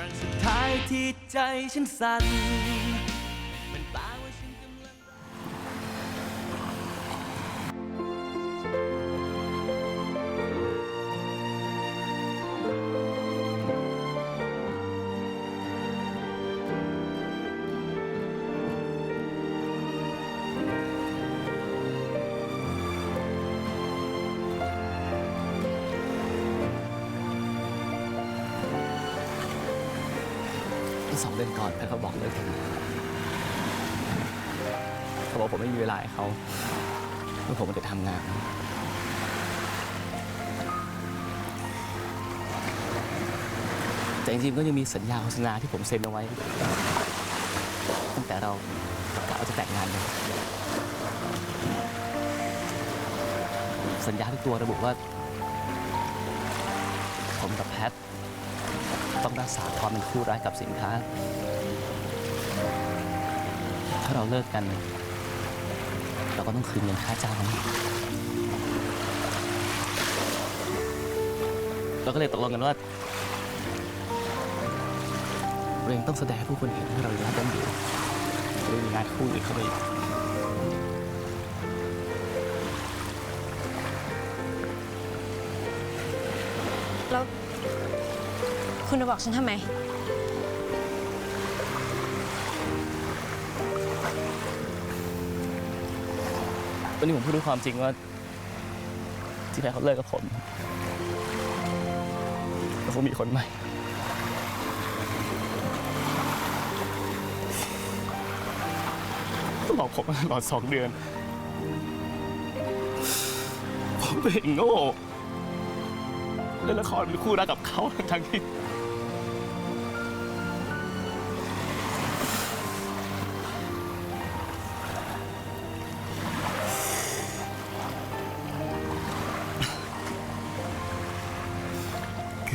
ครั้งสุดท้ายที่ใจฉันสั่น เดือนก่อนแพทย์เขาบอกเลิกกันเขาบอกผมไม่มีเวลาให้เขาเมื่อผมม่ได้ทำงานแต่จริงๆก็ยังมีสัญญาโฆษณาที่ผมเซ็นเอาไว้ ตั้งแต่เรากะว่าจะแต่งงานกันสัญญาทุกตัวระบุว่า ผมกับแพท ต้องรักษาความเป็นคู่รักกับสินค้า ถ้าเราเลิกกัน เราก็ต้องคืนเงินค่าจ้างนั้นเราก็เลยตกลงกันว่าเรายังต้องแสดงให้ผู้คนเห็นว่าเรายังรักกันอยู่ไม่ได้มีงานคู่อื่นเข้าไปแล้ว คุณจะบอกฉันทำไม วันนี้ผมพูดด้วยความจริงว่า ที่แท้เขาเลิกกับผมแล้วเขามีคนใหม่หลอกผมมาตลอดสองเดือน ผมเป็นโง่เล่นละครเป็นคู่รักกับเขาทั้งที่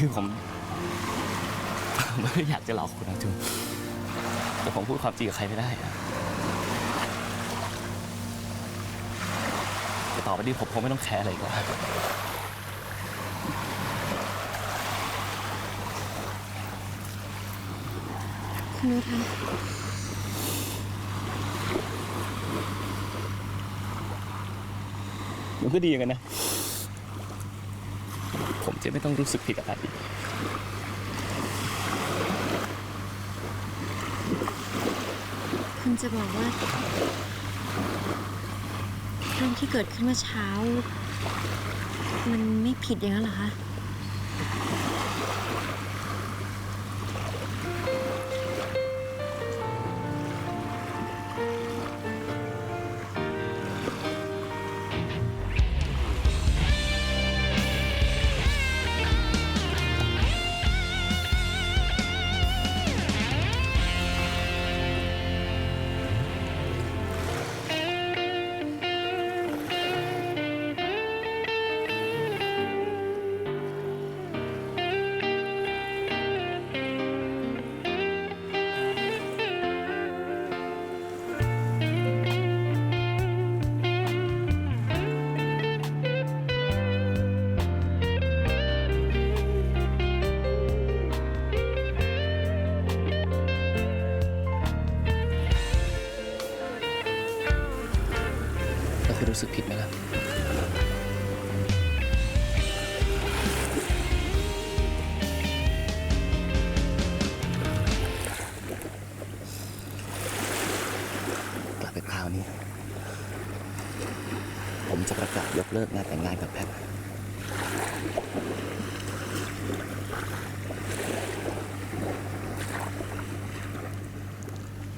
คือผม ไม่ได้อยากจะหลอกคุณนะจูนแต่ผมพูดความจริงกับใครไม่ได้อะแต่ต่อไปนี้ผมคงไม่ต้องแคร์อะไรอีกแล้วคุณนุชคะมันก็ดีเหมือนกันนะผม จะไม่ต้องรู้สึกผิดอะไรคุณจะบอกว่าเรื่องที่เกิดขึ้นเมื่อเช้า มันไม่ผิดอย่างนั้นเหรอคะ จะยกเลิกงานแต่งงานกับแพท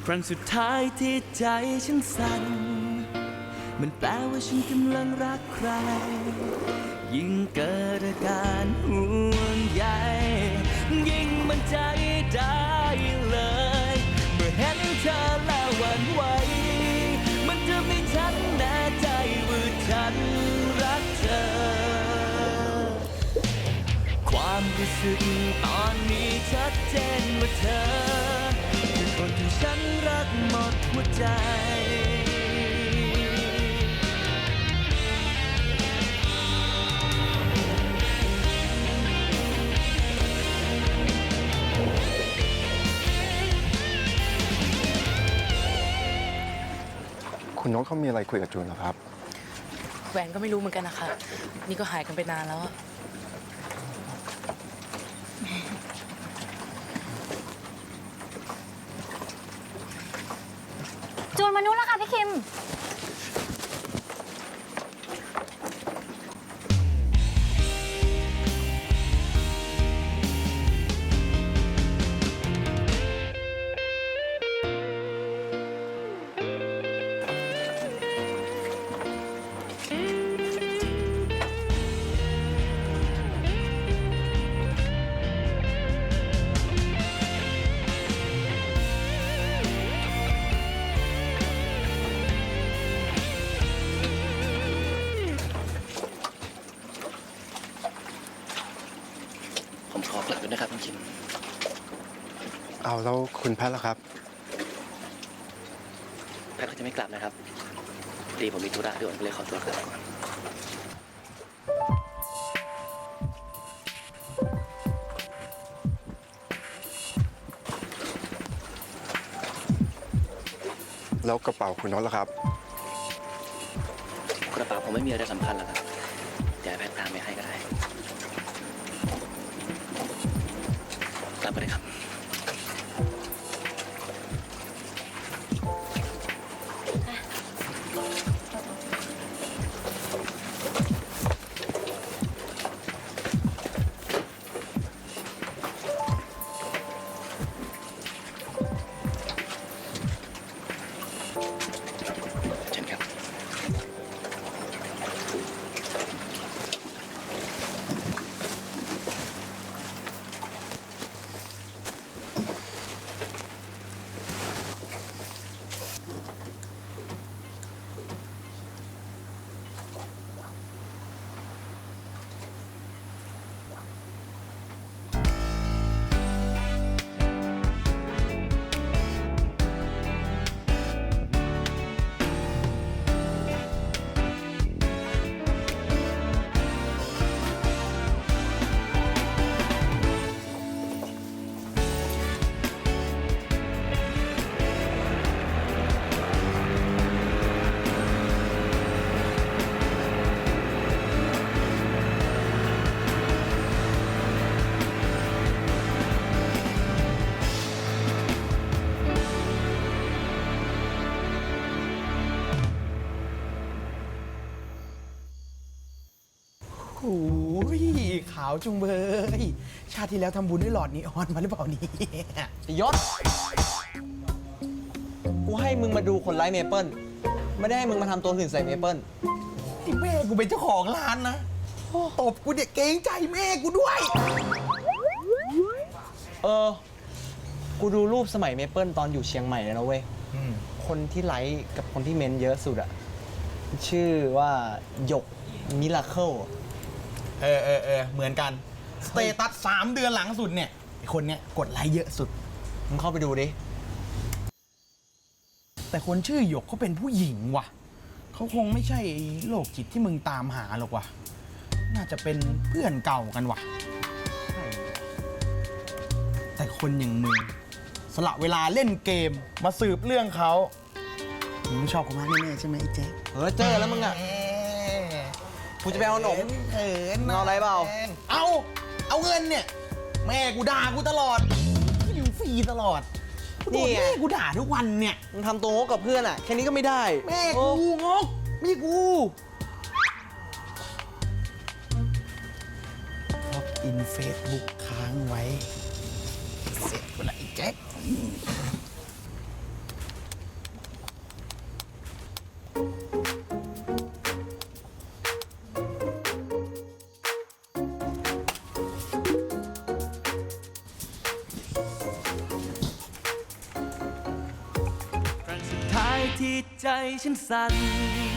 ครั้งสุดท้ายที่ใจฉันสั่น มันแปลว่าฉันกำลังรักใคร ยิ่งเกิดอาการห่วงใยยิ่งมั่นใจ สึกตอนนี้ชัดเจนว่าเธอ คือคนที่ฉันรักหมดหัวใจ คุณนกเขามีอะไรคุยกับจูนหรอครับ แหวนก็ไม่รู้เหมือนกันนะคะ นี่ก็หายกันไปนานแล้ว จูนมานุแล้วค่ะพี่คิม เอาแล้วคุณแพทย์ล่ะครับ แพทย์ก็จะไม่กลับนะครับพอดีผมมีธุระด่วนก็เลยขอตัวกลับก่อน แล้วกระเป๋าคุณโน้ตล่ะครับ กระเป๋าผมไม่มีอะไรสำคัญหรอกครับเดี๋ยวให้แพทย์ตามไปให้ก็ได้กลับไปเลยครับ โอ้ยขาวจุงเบย ชาติที่แล้วทำบุญด้วยหลอดนีออนมาหรือเปล่านี่ยศ กูให้มึงมาดูคนไร้เมเปิลไม่ได้ให้มึงมาทำตัวหื่นใส่เมเปิลที่แม่กูเป็นเจ้าของร้านนะตบกูเด็กเกรงใจแม่กูด้วย เออ กูดูรูปสมัยเมเปิลตอนอยู่เชียงใหม่แล้วนะเว้ย คนที่ไลค์กับคนที่เมนเยอะสุดอะชื่อว่าหยกมิราเคิล ออเออเออเหมือนกัน สเตตัสสามเดือนหลังสุดเนี่ยไอคนเนี้ยกดไลค์เยอะสุด มึงเข้าไปดูดิ แต่คนชื่อหยกเขาเป็นผู้หญิงว่ะ เขาคงไม่ใช่โรคจิตที่มึงตามหาหรอกว่ะ น่าจะเป็นเพื่อนเก่ากันว่ะ แต่คนอย่างมึงสละเวลาเล่นเกมมาสืบเรื่องเขามึงชอบเขามากแน่ๆใช่ไหมไอ้แจ๊ค เออเจอแล้วมึงอะ กูจะไปเอาขนม เขินเอาอะไรเปล่า เอา เอาเงินเนี่ย แม่กูด่ากูตลอดอยู่ฟรีตลอดกูโดนนี่ไงแม่กูด่าทุกวันเนี่ย มึงทำตัวงกกับเพื่อนอะแค่นี้ก็ไม่ได้แม่โอ้กูงกมีกูล็อกอินเฟซบุ๊กค้างไว้ เสร็จเวลาไอ้แจ็ค ใจฉันสั่น